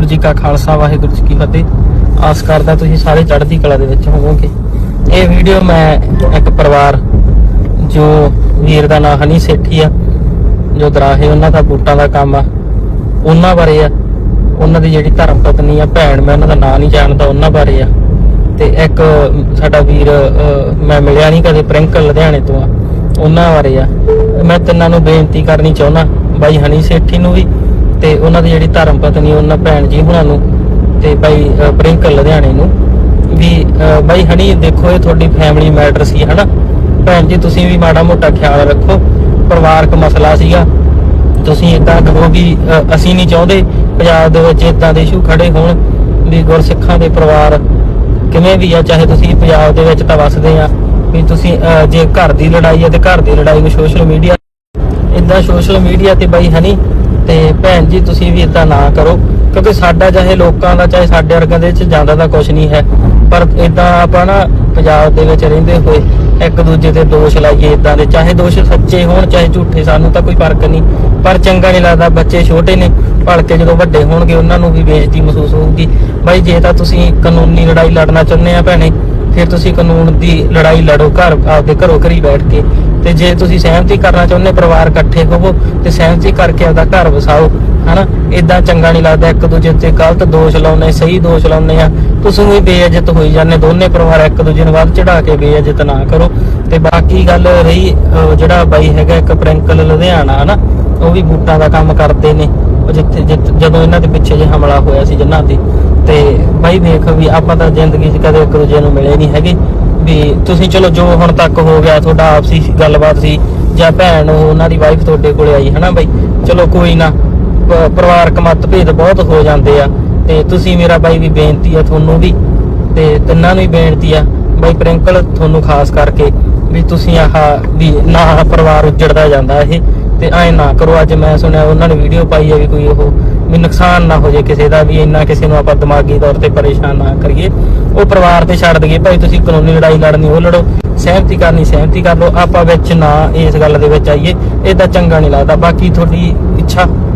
ਵਾਹਿਗੁਰੂ ਜੀ ਕਾ ਖਾਲਸਾ, ਵਾਹਿਗੁਰੂ ਜੀ ਕੀ ਫਤਿਹ। ਆਸ ਕਰਦਾ ਤੁਸੀਂ ਸਾਰੇ ਚੜ੍ਹਦੀ ਕਲਾ ਦੇ ਵਿੱਚ ਹੋਵੋਗੇ। ਇਹ ਵੀਡੀਓ ਮੈਂ ਇੱਕ ਪਰਿਵਾਰ ਜੋ ਵੀਰ ਦਾ ਨਾਂ ਹਨੀ ਸੇਠੀ ਆ, ਜੋ ਦਰਾਹੇ ਉਹਨਾਂ ਦਾ ਬੂਟਾਂ ਦਾ ਕੰਮ ਆ, ਉਹਨਾਂ ਬਾਰੇ ਆ। ਉਹਨਾਂ ਦੀ ਜਿਹੜੀ ਧਰਮ ਪਤਨੀ ਆ, ਭੈਣ ਮੈਂ ਉਹਨਾਂ ਦਾ ਨਾਂ ਨਹੀਂ ਜਾਣਦਾ, ਉਹਨਾਂ ਬਾਰੇ ਆ। ਤੇ ਇੱਕ ਸਾਡਾ ਵੀਰ ਮੈਂ ਮਿਲਿਆ ਨਹੀਂ ਕਦੇ ਪ੍ਰਿੰਕਲ ਲੁਧਿਆਣੇ ਤੋਂ ਆ। ਉਹਨਾਂ ਬਾਰੇ ਆ। ਮੈਂ ਤਿੰਨਾਂ ਨੂੰ ਬੇਨਤੀ ਕਰਨੀ ਚਾਹੁੰਦਾ, ਬਾਈ ਹਨੀ ਸੇਠੀ ਨੂੰ ਵੀ ਤੇ ਉਹਨਾਂ ਦੀ ਜਿਹੜੀ ਧਰਮ ਪਤਨੀ ਉਹਨਾਂ ਭੈਣ ਜੀ ਹੁਣਾਂ ਨੂੰ ਤੇ ਬਾਈ ਅਹ, ਲੁਧਿਆਣੇ ਨੂੰ ਵੀ ਬਾਈ ਹਨੀ ਦੇਖੋ ਇਹ ਤੁਹਾਡੀ ਫੈਮਿਲੀ ਮੈਟਰ ਸੀ ਹਨਾ? ਭੈਣ ਜੀ ਤੁਸੀਂ ਵੀ ਮਾੜਾ ਮੋਟਾ ਖਿਆਲ ਰੱਖੋ। ਪਰਿਵਾਰਕ ਮਸਲਾ ਸੀਗਾ। ਤੁਸੀਂ ਇਦਾਂ ਕਰੋ ਵੀ ਅਸੀਂ ਨਹੀਂ ਚਾਹੁੰਦੇ ਪੰਜਾਬ ਦੇ ਵਿੱਚ ਇਦਾਂ ਦੇ ਇਸ਼ੂ ਖੜੇ ਹੋਣ ਵੀ ਗੁਰਸਿੱਖਾਂ ਦੇ ਪਰਿਵਾਰ ਕਿਵੇਂ ਵੀ ਆ ਚਾਹੇ ਤੁਸੀਂ ਪੰਜਾਬ ਦੇ ਵਿੱਚ ਤਾਂ ਵਸਦੇ ਆ ਵੀ ਤੁਸੀਂ ਜੇ ਘਰ ਦੀ ਲੜਾਈ ਹੈ ਤੇ ਘਰ ਦੀ ਲੜਾਈ ਨੂੰ ਸੋਸ਼ਲ ਮੀਡੀਆ ਇਦਾਂ ਸੋਸ਼ਲ ਮੀਡੀਆ ਤੇ ਬਾਈ ਹਨੀ ਤੇ ਭੈਣ ਜੀ, ਤੁਸੀਂ ਵੀ ਇਦਾਂ ਨਾ ਕਰੋ, ਕਿਉਂਕਿ ਸਾਡਾ ਚਾਹੇ ਲੋਕਾਂ ਦਾ, ਚਾਹੇ ਸਾਡੇ ਵਰਗਾਂ ਦੇ ਵਿੱਚ ਜਾਂਦਾ ਤਾਂ ਕੁਝ ਨਹੀਂ ਹੈ, ਪਰ ਇਦਾਂ ਆਪਾਂ ਨਾ ਪੰਜਾਬ ਦੇ ਵਿੱਚ ਰਹਿੰਦੇ ਹੋਏ ਇੱਕ ਦੂਜੇ ਤੇ ਦੋਸ਼ ਲਾਈਏ ਇਦਾਂ ਦੇ, ਚਾਹੇ ਦੋਸ਼ ਸੱਚੇ ਹੋਣ, ਚਾਹੇ ਝੂਠੇ, ਸਾਨੂੰ ਤਾਂ ਕੋਈ ਫ਼ਰਕ ਨਹੀਂ, ਪਰ ਚੰਗਾ ਨਹੀਂ ਲੱਗਦਾ, ਬੱਚੇ ਛੋਟੇ ਨੇ, ਭਲਕੇ ਜਦੋਂ ਵੱਡੇ ਹੋਣਗੇ, ਉਹਨਾਂ ਨੂੰ ਵੀ ਬੇਇੱਜ਼ਤੀ ਮਹਿਸੂਸ ਹੋਊਗੀ। ਬਾਈ, ਜੇ ਤਾਂ ਤੁਸੀਂ ਕਾਨੂੰਨੀ ਲੜਾਈ ਲੜਨਾ ਚਾਹੁੰਦੇ ਆ ਭੈਣੇ ਫਿਰ ਤੁਸੀਂ ਕਾਨੂੰਨ ਦੀ ਲੜਾਈ ਲੜੋ, ਘਰ ਆਪਦੇ ਘਰੋਂ ਘਰੀ ਬੈਠ ਕੇ। ਤੇ ਜੇ ਤੁਸੀਂ ਸਹਿਮਤੀ ਕਰਨਾ ਚਾਹੁੰਦੇ ਪਰਿਵਾਰ ਇਕੱਠੇ ਹੋਵੋ, ਤੇ ਸਹਿਮਤੀ ਕਰਕੇ ਆਪਦਾ ਘਰ ਵਸਾਓ, ਹਨਾ? ਇਦਾਂ ਚੰਗਾ ਨਹੀਂ ਲੱਗਦਾ, ਇੱਕ ਦੂਜੇ ਤੇ ਗਲਤ ਦੋਸ਼ ਲਾਉਣੇ ਸਹੀ ਦੋਸ਼ ਲਾਉਣੇ ਆ। ਤੁਸੀਂ ਵੀ ਬੇਇੱਜ਼ਤ ਹੋਈ ਜਾਂਦੇ, ਦੋਨੇ ਪਰਿਵਾਰ ਇੱਕ ਦੂਜੇ ਨੂੰ ਵੱਧ ਚੜਾ ਕੇ ਬੇਇੱਜ਼ਤ ਨਾ ਕਰੋ। ਤੇ ਬਾਕੀ ਗੱਲ ਰਹੀ ਜਿਹੜਾ ਬਾਈ ਹੈਗਾ ਇੱਕ ਪ੍ਰਿੰਕਲ ਲੁਧਿਆਣਾ, ਹਨਾ? ਉਹ ਵੀ ਬੂਟਾਂ ਦਾ ਕੰਮ ਕਰਦੇ ਨੇ। ਉਹ ਜਿੱਥੇ, ਜਿੱਥ- ਜਦੋਂ ਇਹਨਾਂ ਦੇ ਪਿੱਛੇ ਜੇ ਹਮਲਾ ਹੋਇਆ ਸੀ, ਜਿਨ੍ਹਾਂ ਤੇ। ਤੇ ਬਾਈ ਵੇਖ ਵੀ ਆਪਾਂ ਤਾਂ ਜ਼ਿੰਦਗੀ 'ਚ ਕਦੇ ਇੱਕ ਦੂਜੇ ਨੂੰ ਮਿਲੇ ਨਹੀਂ ਹੈਗੇ। ਵੀ ਤੁਸੀਂ ਚਲੋ ਜੋ ਹੁਣ ਤੱਕ ਹੋ ਗਿਆ ਤੁਹਾਡਾ ਆਪਸੀ ਗੱਲਬਾਤ ਸੀ ਜਾਂ ਭੈਣ ਉਹਨਾਂ ਦੀ ਵਾਈਫ ਤੁਹਾਡੇ ਕੋਲੇ ਆਈ, ਹਨਾ ਬਾਈ? ਚਲੋ ਕੋਈ ਨਾ ਪਰਿਵਾਰਕ ਮਤਭੇਦ ਬਹੁਤ ਹੋ ਜਾਂਦੇ ਆ ਤੇ ਤੁਸੀਂ ਮੇਰਾ ਬਾਈ ਵੀ ਬੇਨਤੀ ਆ ਤੁਹਾਨੂੰ ਵੀ ਤੇ ਤਿੰਨਾਂ ਨੂੰ ਹੀ ਬੇਨਤੀ ਆ ਬਾਈ ਪ੍ਰਿੰਕਲ ਤੁਹਾਨੂੰ ਖਾਸ ਕਰਕੇ ਵੀ ਤੁਸੀਂ ਆਹ ਵੀ ਨਾ ਪਰਿਵਾਰ ਉੱਜੜਦਾ ਜਾਂਦਾ ਇਹ ਤੇ ਐ ਨਾ ਕਰੋ, ਅੱਜ ਮੈਂ ਸੁਣਿਆ ਉਹਨਾਂ ਨੇ ਵੀਡੀਓ ਪਾਈ ਹੈ ਵੀ ਕੋਈ ਉਹ ਵੀ ਨੁਕਸਾਨ ਨਾ ਹੋ ਜੇ ਕਿਸੇ ਦਾ, ਵੀ ਇੰਨਾ ਕਿਸੇ ਨੂੰ ਆਪਾਂ ਦਿਮਾਗੀ ਤੌਰ ਤੇ ਪਰੇਸ਼ਾਨ ਨਾ ਕਰੀਏ। ਉਹ ਪਰਿਵਾਰ ਤੇ ਛੱਡ ਦਈਏ, ਭਾਈ ਤੁਸੀਂ ਕਾਨੂੰਨੀ ਲੜਾਈ ਲੜਨੀ, ਉਹ ਲੜੋ। ਸਹਿਮਤੀ ਕਰਨੀ, ਸਹਿਮਤੀ ਕਰ ਲਓ। ਆਪਾਂ ਵਿੱਚ ਨਾ ਇਸ ਗੱਲ ਦੇ ਵਿੱਚ ਆਈਏ ਇਹ ਤਾਂ ਚੰਗਾ ਨਹੀਂ ਲੱਗਦਾ। ਬਾਕੀ ਤੁਹਾਡੀ ਇੱਛਾ